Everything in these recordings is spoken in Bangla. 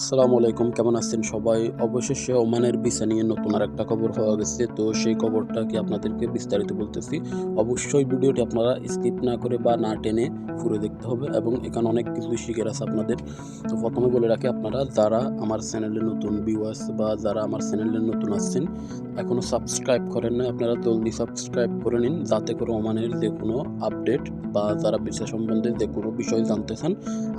আসসালামু আলাইকুম, কেমন আছেন সবাই? অবশেষে ওমানের ভিসা নিয়ে নতুন আর একটা খবর পাওয়া গেছে। তো সেই খবরটা কি আপনাদেরকে বিস্তারিত বলতেছি? অবশ্যই ভিডিওটি আপনারা স্কিপ না করে বা না টেনে পুরো দেখতে হবে এবং এখানে অনেক কিছু শিখে আছে আপনাদের। তো প্রথমে বলে রাখি, আপনারা যারা আমার চ্যানেলে নতুন ভিউয়ার্স বা যারা আমার চ্যানেলে নতুন আসছেন এখনও সাবস্ক্রাইব করেন না আপনারা জলদি সাবস্ক্রাইব করে নিন, যাতে করে ওমানের যে কোনো আপডেট বা যারা ভিসা সম্বন্ধে যে কোনো বিষয় জানতে চান,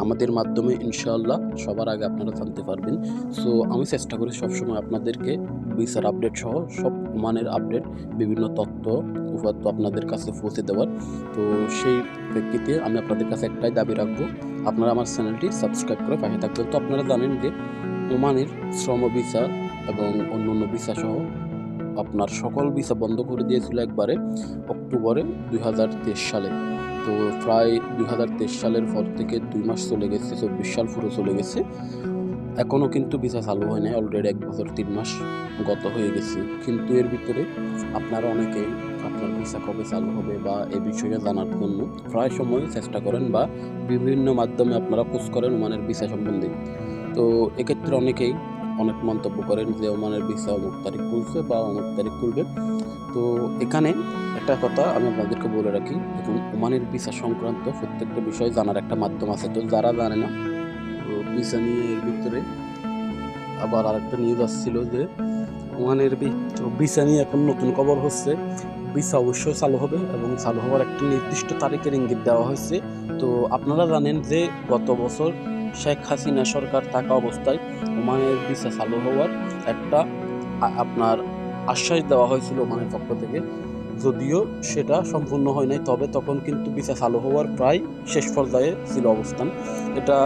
আমাদের মাধ্যমে ইনশাআল্লাহ সবার আগে আপনারা জানতে পারবেন। সো আমি চেষ্টা করি সবসময় আপনাদেরকে ভিসার আপডেট সহ সব মানের আপডেট বিভিন্ন তথ্য, উপাত্ত আপনাদের কাছে পৌঁছে দেওয়ার। তো সেই প্রেক্ষিতে আমি আপনাদের কাছে একটাই দাবি রাখব, আপনারা আমার চ্যানেলটি সাবস্ক্রাইব করে পাশে থাকবেন। তো আপনারা জানেন যে ওমানের শ্রম ভিসা এবং অন্য অন্য ভিসা সহ আপনার সকল ভিসা বন্ধ করে দিয়েছিল একবারে অক্টোবরে দু হাজার তেইশ সালে। তো প্রায় দুই হাজার তেইশ সালের পর থেকে দুই মাস চলে গেছে, চব্বিশ সাল পুরো চলে গেছে। এখনও কিন্তু ভিসা চালু হয় নাই অলরেডি এক বছর তিন মাস গত হয়ে গেছে। কিন্তু এর ভিতরে আপনারা অনেকেই আপনার ভিসা কবে চালু হবে বা এ বিষয়ে জানার জন্য প্রায় সময় চেষ্টা করেন বা বিভিন্ন মাধ্যমে আপনারা খোঁজ করেন ওমানের ভিসা সম্বন্ধে। তো এক্ষেত্রে অনেকেই অনেক মন্তব্য করেন যে ওমানের ভিসা অমুক তারিখ খুলছে বা অমুক তারিখ খুলবে। তো এখানে একটা কথা আমি আপনাদেরকে বলে রাখি, দেখুন, ওমানের ভিসা সংক্রান্ত প্রত্যেকটা বিষয় জানার একটা মাধ্যম আছে। তো যারা জানে না ভিসা নিয়ে এর ভিতরে আবার আরেকটা নিউজ আসছিল যে ওমানের ভিসা নিয়ে এখন নতুন খবর হচ্ছে, ভিসা অবশ্যই চালু হবে এবং চালু হওয়ার একটা নির্দিষ্ট তারিখের ইঙ্গিত দেওয়া হয়েছে। তো আপনারা জানেন যে গত বছর শেখ হাসিনা সরকার থাকা অবস্থায় ওমানের ভিসা চালু হওয়ার একটা আপনার আশ্বাস দেওয়া হয়েছিল ওমানের পক্ষ থেকে। যদিও সেটা সম্পূর্ণ হয় নাই, তবে তখন কিন্তু ভিসা চালু হওয়ার প্রায় শেষ পর্যায়ে ছিল অবস্থান। এটা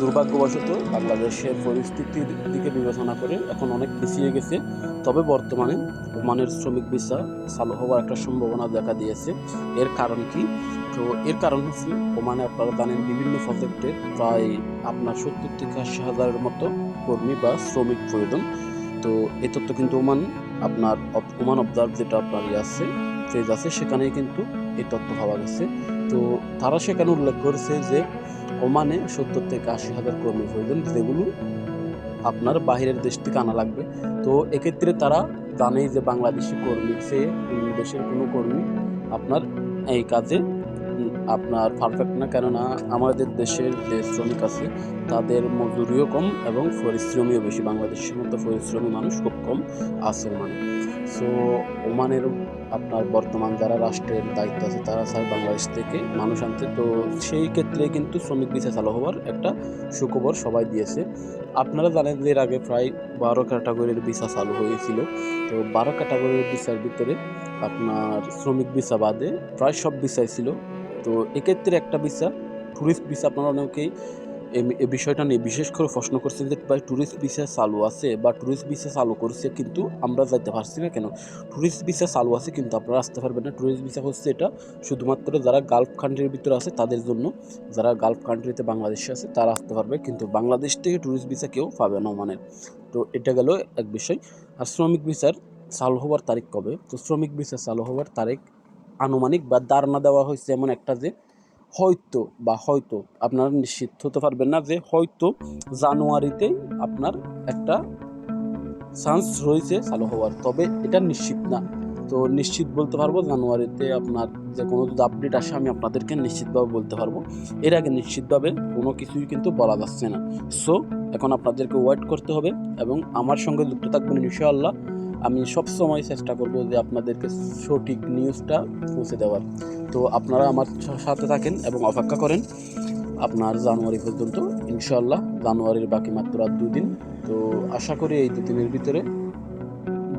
দুর্ভাগ্যবশত বাংলাদেশের পরিস্থিতির দিকে বিবেচনা করে এখন অনেক পিছিয়ে গেছে। তবে বর্তমানে ওমানের শ্রমিক ভিসা চালু হওয়ার একটা সম্ভাবনা দেখা দিয়েছে। এর কারণ কি? তো এর কারণ হচ্ছে ওমানে আপনারা জানেন বিভিন্ন প্রজেক্টে প্রায় আপনার সত্তর থেকে আশি হাজারের মতো কর্মী বা শ্রমিক প্রয়োজন। তো এ তথ্য কিন্তু ওমান আপনার ওমান অবজার্ভ যেটা আপনার ইয়ে আছে পেজ আছে, সেখানেই কিন্তু এই তথ্য পাওয়া গেছে। তো তারা সেখানে উল্লেখ করেছে যে ওমানে সত্তর থেকে আশি হাজার কর্মী প্রয়োজন যেগুলো আপনার বাহিরের দেশ থেকে আনা লাগবে। তো এক্ষেত্রে তারা জানেই যে বাংলাদেশি কর্মী, সে দেশের কোনো কর্মী আপনার এই কাজে আপনার পারফেক্ট না, কেননা আমাদের দেশের যে শ্রমিক আছে, তাদের মজুরিও কম এবং পরিশ্রমীও বেশি। বাংলাদেশের মতো পরিশ্রমী মানুষ খুব কম আছে ওমানে। সো ওমানের আপনার বর্তমান যারা রাষ্ট্রের দায়িত্ব আছে, তারা চায় বাংলাদেশ থেকে মানুষ আনতে তো সেই ক্ষেত্রে কিন্তু শ্রমিক ভিসা চালু হওয়ার একটা সুখবর সবাই দিয়েছে। আপনারা জানেন যে এর আগে প্রায় বারো ক্যাটাগরির ভিসা চালু হয়েছিল। তো বারো ক্যাটাগরির ভিসার ভিতরে আপনার শ্রমিক ভিসা বাদে প্রায় সব ভিসাই ছিল। তো এক্ষেত্রে একটা ভিসা ট্যুরিস্ট ভিসা আপনারা অনেকেই এই- বিষয়টা নিয়ে বিশেষ করে প্রশ্ন করছেন যে, ভাই ট্যুরিস্ট ভিসা চালু আছে বা ট্যুরিস্ট ভিসা চালু করছে কিন্তু আমরা যাইতে পারছি না কেন? ট্যুরিস্ট ভিসা চালু আছে কিন্তু আপনারা আসতে পারবেন না। ট্যুরিস্ট ভিসা হচ্ছে এটা শুধুমাত্র যারা গালফ কান্ট্রির ভিতরে আছে তাদের জন্য। যারা গালফ কান্ট্রিতে বাংলাদেশে আছে তারা আসতে পারবে কিন্তু বাংলাদেশ থেকে ট্যুরিস্ট ভিসা কেউ পাবে না ওমানের তো এটা গেল এক বিষয়। আর শ্রমিক ভিসার চালু হওয়ার তারিখ কবে? তো শ্রমিক ভিসা চালু হওয়ার তারিখ আনুমানিক বা ধারণা দেওয়া হয়েছে এমন একটা যে, হয়তো বা হয়তো আপনারা নিশ্চিত হতে পারবেন না যে হয়তো জানুয়ারিতে আপনার একটা চান্স রয়েছে চালু হওয়ার। তবে এটা নিশ্চিত না। তো নিশ্চিত বলতে পারব জানুয়ারিতে আপনার যে কোনো যদি আপডেট আসে, আমি আপনাদেরকে নিশ্চিতভাবে বলতে পারব। এর আগে নিশ্চিতভাবে কোনো কিছুই কিন্তু বলা যাচ্ছে না। সো এখন আপনাদেরকে ওয়েট করতে হবে এবং আমার সঙ্গে যুক্ত থাকবেন ইনশাআল্লাহ। আমি সব সময় চেষ্টা করব যে আপনাদেরকে সঠিক নিউজটা পৌঁছে দেওয়ার। তো আপনারা আমার সাথে থাকেন এবং অপেক্ষা করেন। আপনার জানুয়ারি পর্যন্ত ইনশাআল্লাহ জানুয়ারির বাকি মাত্র আর দুদিন তো আশা করি এই দুদিনের ভিতরে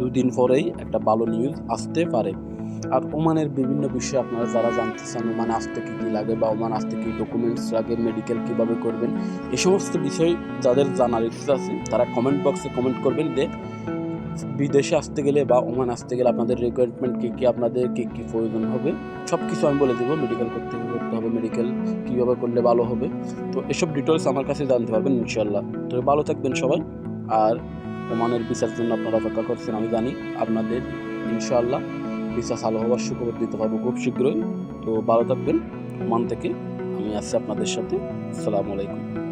দুদিন পরেই একটা ভালো নিউজ আসতে পারে। আর ওমানের বিভিন্ন বিষয়ে আপনারা যারা জানতে চান, ওমানে আসতে কী কী লাগে বা ওমান আসতে কী ডকুমেন্টস লাগে মেডিকেল কীভাবে করবেন এই সমস্ত বিষয় যাদের জানার ইচ্ছা আছে, তারা কমেন্ট বক্সে কমেন্ট করবেন যে বিদেশে আসতে গেলে বা ওমান আসতে গেলে আপনাদের রিকোয়ারমেন্ট কী কী, আপনাদের কী কী প্রয়োজন হবে সব কিছু আমি বলে দেবো মেডিকেল করতে করতে হবে মেডিকেল কীভাবে করলে ভালো হবে। তো এসব ডিটেলস আমার কাছে জানতে পারবেন ইনশাল্লাহ তো ভালো থাকবেন সবাই, আর ওমানের বিচার জন্য আপনারা অপেক্ষা করছেন, আমি জানি। আপনাদের, ইনশাআল্লাহ, বিচার আলো হবার সুখবর দিতে পারব খুব শীঘ্রই। তো ভালো থাকবেন, ওমান থেকে। আমি আসছি আপনাদের সাথে। আসসালামু আলাইকুম।